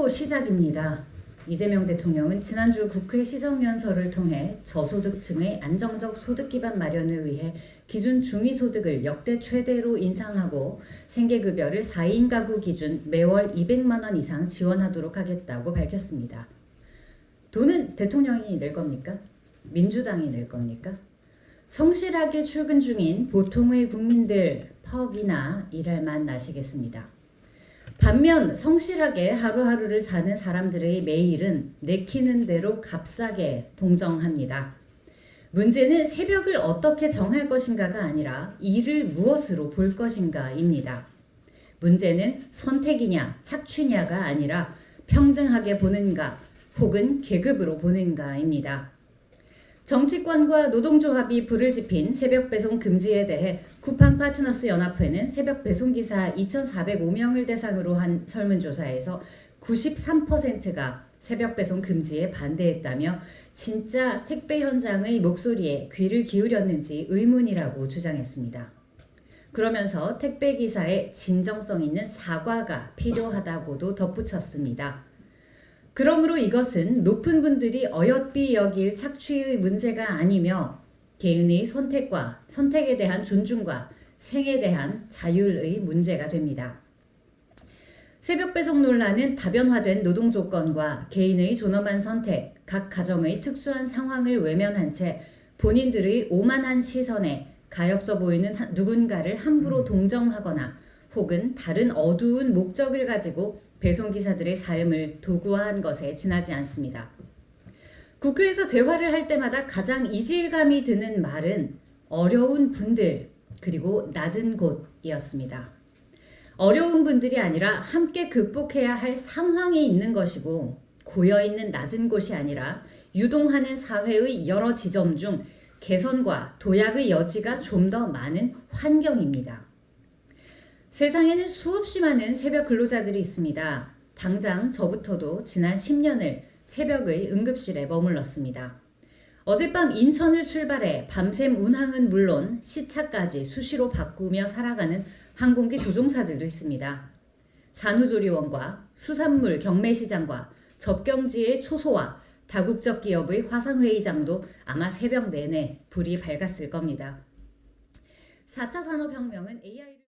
또 시작입니다. 이재명 대통령은 지난주 국회 시정연설을 통해 저소득층의 안정적 소득 기반 마련을 위해 기준 중위소득을 역대 최대로 인상하고 생계급여를 4인 가구 기준 매월 200만 원 이상 지원하도록 하겠다고 밝혔습니다. 돈은 대통령이 낼 겁니까? 민주당이 낼 겁니까? 성실하게 출근 중인 보통의 국민들 퍽이나 일할 맛 나시겠습니다. 반면 성실하게 하루하루를 사는 사람들의 매일은 내키는 대로 값싸게 동정합니다. 문제는 새벽을 어떻게 정할 것인가가 아니라 일을 무엇으로 볼 것인가입니다. 문제는 선택이냐 착취냐가 아니라 평등하게 보는가 혹은 계급으로 보는가입니다. 정치권과 노동조합이 불을 지핀 새벽 배송 금지에 대해 쿠팡 파트너스 연합회는 새벽 배송 기사 2,405명을 대상으로 한 설문조사에서 93%가 새벽 배송 금지에 반대했다며 진짜 택배 현장의 목소리에 귀를 기울였는지 의문이라고 주장했습니다. 그러면서 택배 기사의 진정성 있는 사과가 필요하다고도 덧붙였습니다. 그러므로 이것은 높은 분들이 어여삐 여길 착취의 문제가 아니며 개인의 선택과 선택에 대한 존중과 생에 대한 자율의 문제가 됩니다. 새벽 배송 논란은 다변화된 노동 조건과 개인의 존엄한 선택, 각 가정의 특수한 상황을 외면한 채 본인들의 오만한 시선에 가엾어 보이는 한- 누군가를 함부로 동정하거나 혹은 다른 어두운 목적을 가지고 배송기사들의 삶을 도구화한 것에 지나지 않습니다. 국회에서 대화를 할 때마다 가장 이질감이 드는 말은 어려운 분들 그리고 낮은 곳이었습니다. 어려운 분들이 아니라 함께 극복해야 할 상황이 있는 것이고 고여 있는 낮은 곳이 아니라 유동하는 사회의 여러 지점 중 개선과 도약의 여지가 좀 더 많은 환경입니다. 세상에는 수없이 많은 새벽 근로자들이 있습니다. 당장 저부터도 지난 10년을 새벽의 응급실에 머물렀습니다. 어젯밤 인천을 출발해 밤샘 운항은 물론 시차까지 수시로 바꾸며 살아가는 항공기 조종사들도 있습니다. 산후조리원과 수산물 경매시장과 접경지의 초소와 다국적 기업의 화상회의장도 아마 새벽 내내 불이 밝았을 겁니다. 4차 산업혁명은 AI